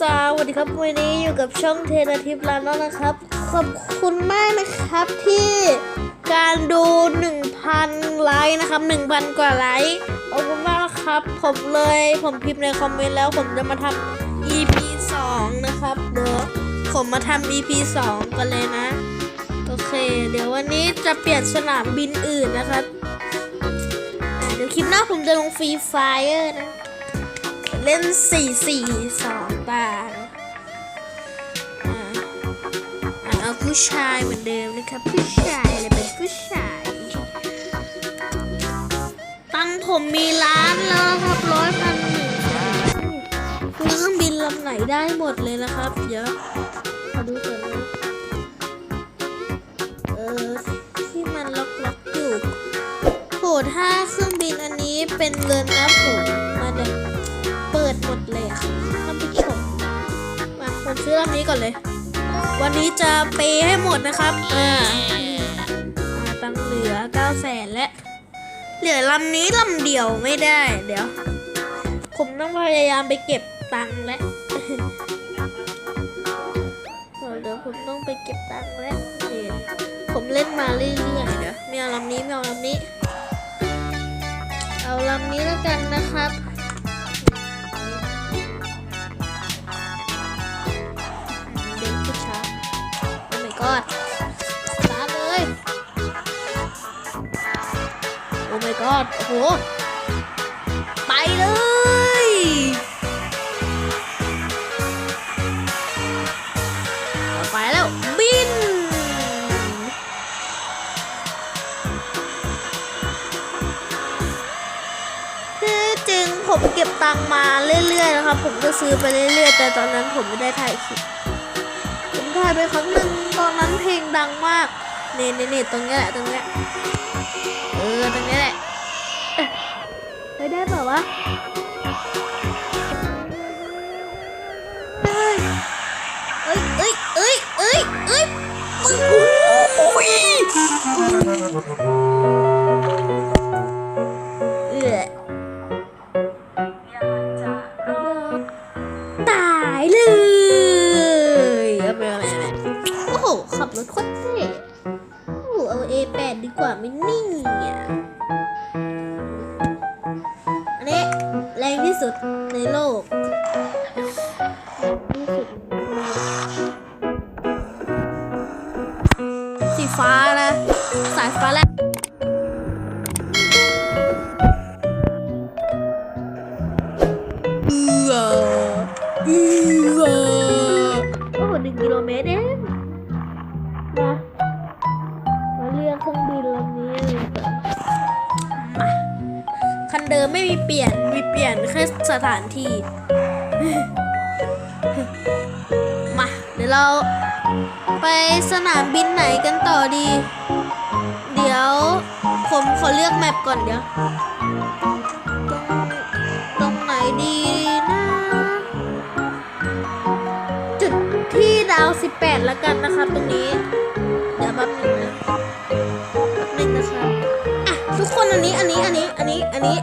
สวัสดีครับวันนี้อยู่กับช่องเทนทิพลานนนะครับ ขอบคุณมากนะครับที่การดู 1,000 ไลค์นะครับ 1,000 กว่าไลค์ขอบคุณมากครับ ผมเลยผมพิมพ์ในคอมเมนต์แล้วผมจะมาทำ EP 2 นะครับเดี๋ยวผมมาทำ EP 2 กันเลยนะ โอเค เดี๋ยววันนี้จะเปลี่ยนสนามบินอื่นนะครับเดี๋ยวคลิปหน้าผมจะลงฟรีไฟเออร์นะ เล่น 4 4 2 ต่าอ่าเอาผู้ชายเหมือนเดิมนะครับ ผู้ชายเลยเป็นผู้ชาย ตังผมมีล้านแล้วครับร้อยพันหนึ่งคือเครื่องบินลำไหนได้หมดเลยนะครับ เดี๋ยวมาดูกันนะเออที่มันล็อกๆอยู่โหถ้าเครื่องบินอันนี้เป็นเงินนะผม ซื้อลำนี้ก่อนเลย วันนี้จะเปย์ให้หมดนะครับ อ่าอ่าตังค์เหลือ9 0 0แสนและเหลือลำนี้ลำเดียวไม่ได้ เดี๋ยว ผมต้องพยายามไปเก็บตังค์แล้วเดี๋ยวผมต้องไปเก็บตังค์แล้วโอเคผมเล่นมาเรื่อยๆเดี๋ยวไม่เอาลำนี้ไม่เอาลำนี้ เอาลำนี้แล้วกันนะครับ โอ้ my god โอ้โหไปเลยไปแล้วบินคือจริงผมเก็บตังมาเรื่อยๆนะครับผมก็ซื้อไปเรื่อยๆ แต่ตอนนั้นผมไม่ได้ถ่ายคลิปผมถ่ายไปครั้งหนึ่งตอนนั้นเพลงดังมากเน่เน่เน่ตรงนี้แหละตรงนี้ะเอ้ยเอ้ยเอ้ยเอ้ยเอ้ยเอ้ยโอ้ยเอื้อตายเลยเอาไปเอาไปเอาไปโอ้โห ขับรถโคตรเท่โอ้โหเอา A8 ดีกว่าไหม่นี่อ่ สุดในโลกสีฟ้านะ สายฟ้าแลบเอือเอือโอ้โหหนึ่งกิโลเมตรเอง ม่มีเปลี่ยนมีเปลี่ยนแค่สถานที่ มา เดี๋ยวเราไปสนามบินไหนกันต่อดี เดี๋ยวผมขอเลือกแมปก่อนเดี๋ยว ตรงตรงไหนดีนะ จุดที่ดาว 18 แล้วกันนะครับตรงนี้ เดี๋ยวแป๊บหนึงนะแป๊บหนึงนะครับอะ ทุกคนอันนี้อันนี้อันนี้อันนี้อันนี้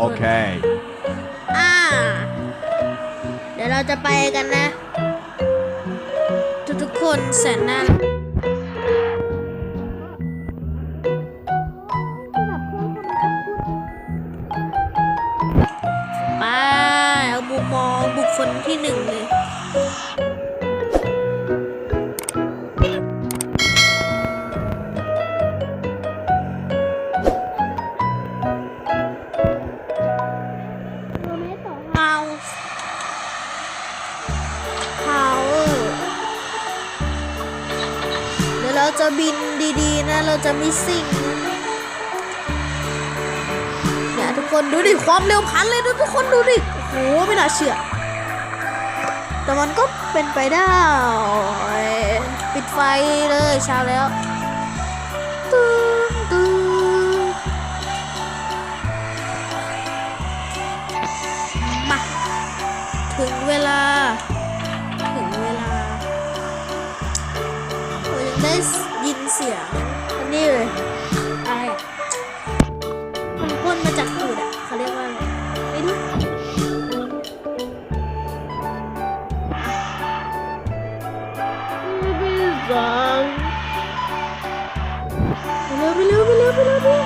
โอเค อ่า เดี๋ยวเราจะไปกันนะ ทุกๆคนแสนน่ารักไปเอาบุกมองบุคคลที่หนึ่งเลย บินดีๆ นะ เราจะไม่ซิ่งเนี่ยทุกคนดูดิความเร็วพันเลยดูทุกคนดูดิโอ้โหไม่น่าเชื่อ แต่มันก็เป็นไปได้ ปิดไฟเลยเช้าแล้ว สียอันนี้เลยอะไรอะมันพ่นมาจากตูดอะเขาเรียกว่าอะไม่รู้ไปเร็วไปเร็วไปเร็วไปเร็วไปเร็ว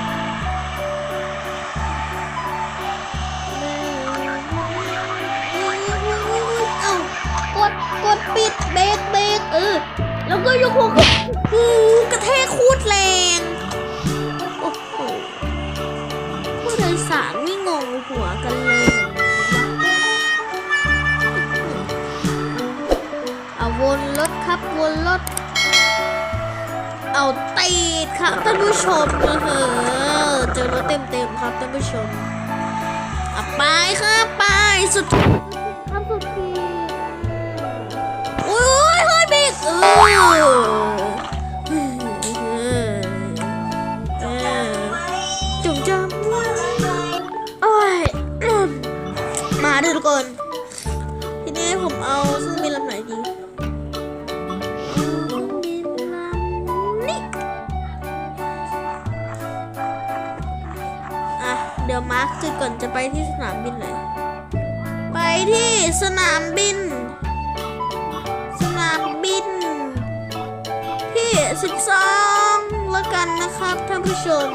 เกดกดปิดเบรกเบรกเออแล้วก็ยกหัวขึ้น หูกระแทกคูดแรง โอ้โหผู้โดยสารไม่งงหัวกันเลย เอาวนรถครับวนรถ เอาตีดครับท่านผู้ชมเออเจอรถเต็มๆครับท่านผู้ชมอะไปครับไปสุดครับสุดทีโอ้ยเฮ้ยเบรกเออ จุ่มจำโอ้ยมาดูทุกคน ทีนี้ผมเอาซึ่งมีลำไหนดีเอามีลำนี้อะเดี๋ยวมาร์คจุดก่อนจะไปที่สนามบินไหนไปที่สนามบิน สนามบิน ที่ 12 แล้วกันนะครับท่านผู้ชม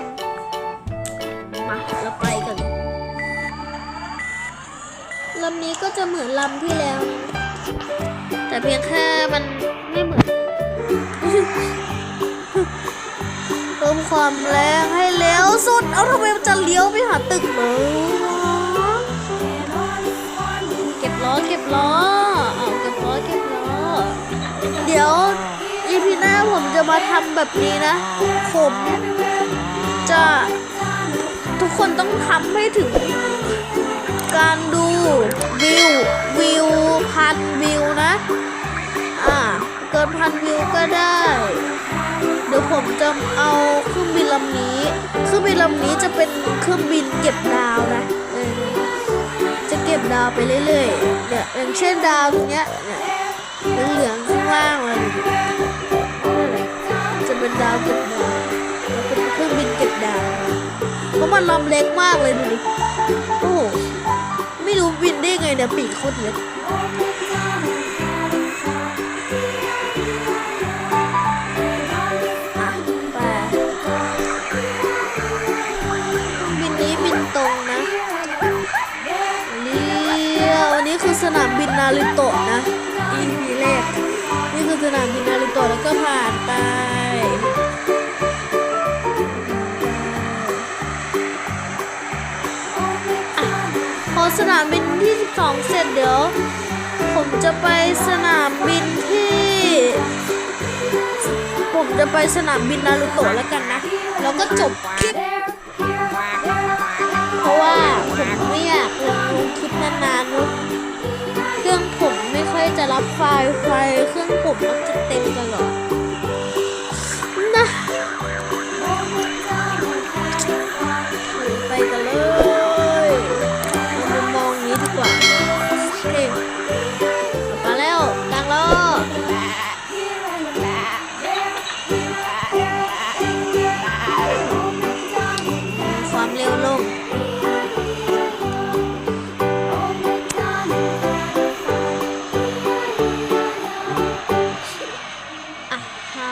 มาเราไปกันลำนี้ก็จะเหมือนลำที่แล้ว แต่เพียงแค่มันไม่เหมือนเพิ่มความแรงให้เร็วสุด เอาทำไมมันจะเลี้ยวไปหาตึกเลยวะเก็บล้อเก็บล้อเอาเก็บล้อเก็บล้อ เดี๋ยวอีพีหน้าผมจะมาทำแบบนี้นะ ผมจะ ทุกคนต้องทำให้ถึง การดูวิววิวพันวิวนะ อ่า เกินพันวิวก็ได้ เดี๋ยวผมจะเอาเครื่องบินลำนี้ เครื่องบินลำนี้จะเป็นเครื่องบินเก็บดาวนะเออจะเก็บดาวไปเรื่อยๆเนี่ยอย่างเช่นดาวตรงเนี้ยเนี่ยเหลืองข้างล่างเลยนั่นจะเป็นดาวเก็บดาวแล้วเป็นเครื่องบินเก็บดาว เพราะมันลำเล็กมากเลยดูดิโอ้โหไม่รู้บินได้ไงเนี่ยปีกโคตรเล็กอ่บินนี้บินตรงนะเลี้ยวอันนี้คือสนามบินนาริโตะนะ EP แรก นี่คือสนามบินนาริโตะแล้วก็ผ่านไป สนามบินที่ 12 เสร็จเดี๋ยว ผมจะไปสนามบินที่ ผมจะไปสนามบินนารูโตะแล้วกันนะ แล้วก็จบคลิป เพราะว่าผมไม่อยากลงคลิปนานๆเนะเครื่องผมไม่ค่อยจะรับไฟล์ไฟล์เครื่องผมมันจะเต็มตลอด กว่าโอเคมาแล้วกลางล้อความเร็วลงอะฮะ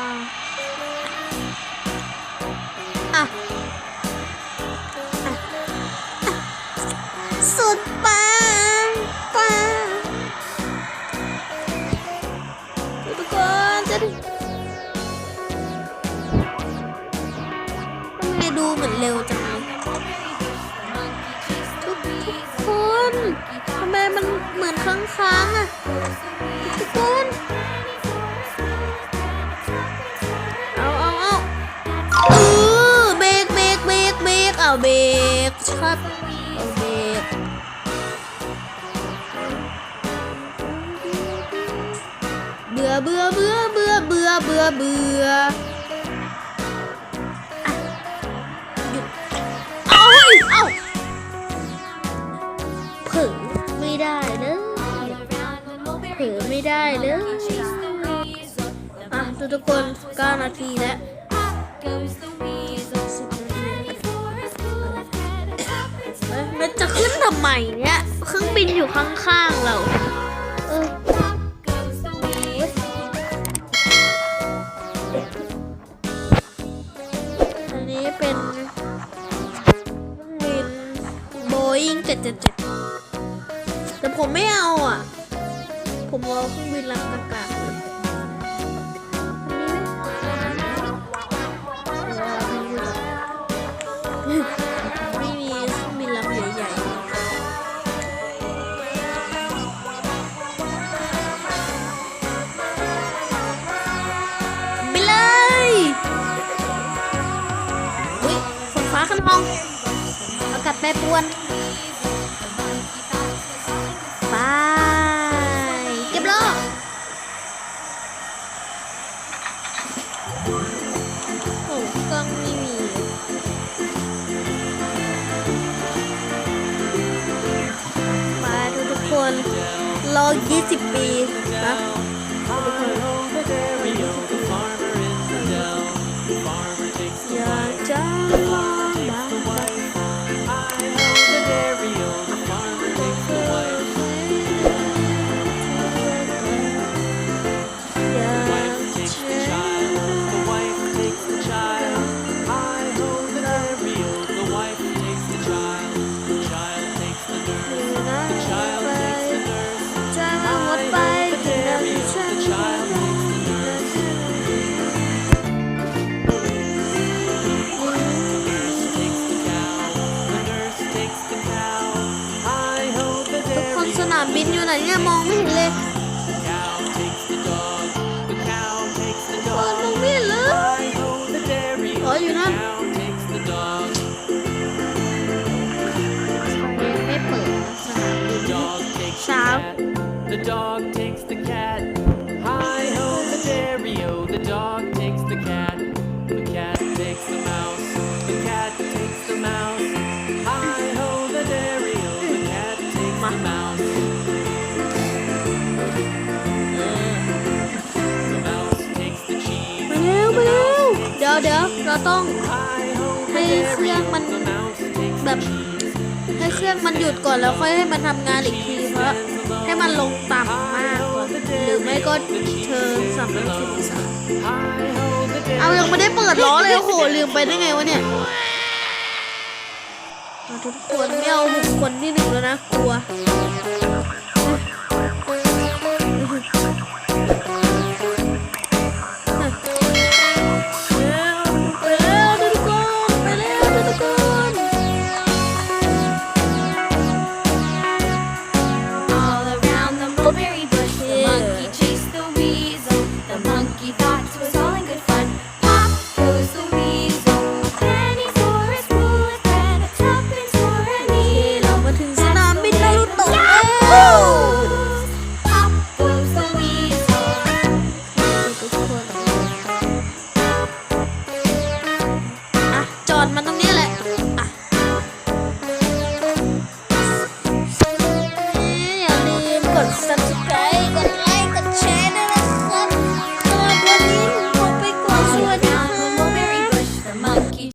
อะสุดปัง ร็วจังเลยทุกทุกคนทำไมมันเหมือนค้างๆอะทุกคนเอาเอาเอาเออเบรกเบรกเบรกเบรกเอาเบรกครับเอาเบรกเบื่อเบื่อเบื่อเบื่อเบื่อเบื่อเบื่อ เผลอไม่ได้เลยอะทุกคน9นาทีแล้วมันจะขึ้นทำไมเนี่ยเครื่องบินอยู่ข้างๆเราเออนี้เป็นเครื่องบินโบอิง777แต่ผมไม่เอาอะ ผมเอาเครื่องบินลำกากาศเลยไม่มีเครื่องบินลำใหญ่ๆไปเลยอุ้ยฝนฟ้าขนอง อากาศแปรปรวน 20 ปี บินอยู่ไหนเนี่ยมองไม่เห็นเลยเปิดมองไม่เห็นเลยอ๋ออยู่นั่นไม่เปิดสนามบินเช้า The dog takes the cat. เดี๋ยวเดี๋ยวเราต้องให้เครื่องมันแบบให้เครื่องมันหยุดก่อนแล้วค่อยให้มันทำงานอีกทีเพราะให้มันลงต่ำมากก่อนหรือไม่ก็เชิญสำนักศึกษา Hi ho, the เอายังไม่ได้เปิดล้อเลยโอ้โหลืมไปได้ไงวะเนี่ยเอาทุกคนไม่เอาบุคคลที่หนึ่งแล้วนะกลัว